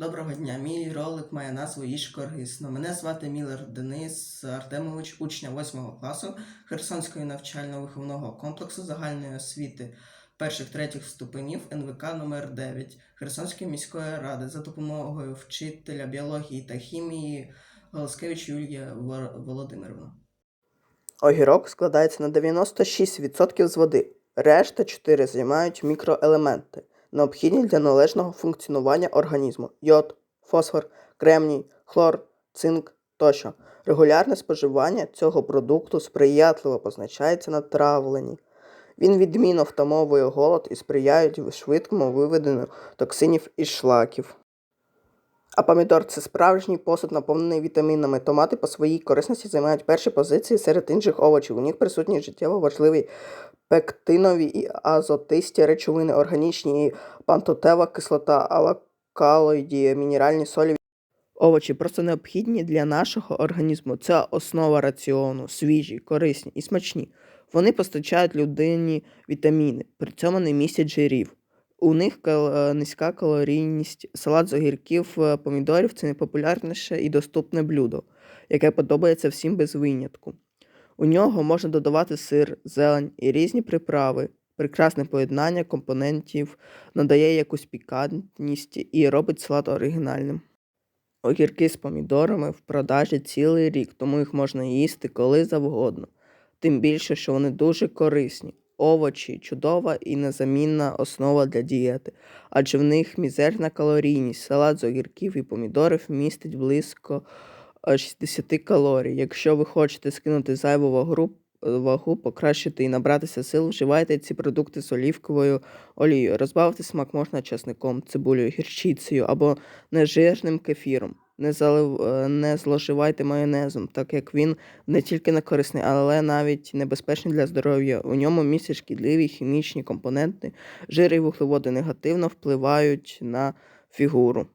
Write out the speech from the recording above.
Доброго дня. Мій ролик має назву Їж корисно. Мене звати Мілер Денис Артемович, учня 8 класу Херсонського навчально-виховного комплексу загальної освіти перших-третіх ступенів НВК номер 9 Херсонської міської ради за допомогою вчителя біології та хімії Голоскевич Юлія Володимирівна. Огірок складається на 96% з води. Решта 4 займають мікроелементи, необхідні для належного функціонування організму: йод, фосфор, кремній, хлор, цинк тощо. Регулярне споживання цього продукту сприятливо позначається на травленні. Він відмінно втамовує голод і сприяє швидкому виведенню токсинів і шлаків. А помідор це справжній посуд, наповнений вітамінами. Томати по своїй корисності займають перші позиції серед інших овочів. У них присутні життєво важливі пектинові і азотисті речовини, органічні і пантотева кислота, алкалоїді, мінеральні солі. Овочі просто необхідні для нашого організму. Це основа раціону, свіжі, корисні і смачні. Вони постачають людині вітаміни, при цьому не містять жирів. У них е, низька калорійність. Салат з огірків, е, помідорів це найпопулярніше і доступне блюдо, яке подобається всім без винятку. У нього можна додавати сир, зелень і різні приправи. Прекрасне поєднання компонентів надає якусь пікантність і робить салат оригінальним. Огірки з помідорами в продажі цілий рік, тому їх можна їсти коли завгодно. Тим більше, що вони дуже корисні. Овочі чудова і незамінна основа для дієти, адже в них мізерна калорійність. Салат з огірків і помідорів містить близько е, 60 калорій. Якщо ви хочете скинути зайву вагу, вагу, покращити і набратися сил, вживайте ці продукти з олівковою олією. Розбавити смак можна часником, цибулею, гірчицею або нежирним кефіром. Не, залив, е, не зловживайте майонезом, так як він не тільки не корисний, але навіть небезпечний для здоров'я. У ньому містять шкідливі хімічні компоненти, жири і вуглеводи негативно впливають на фігуру.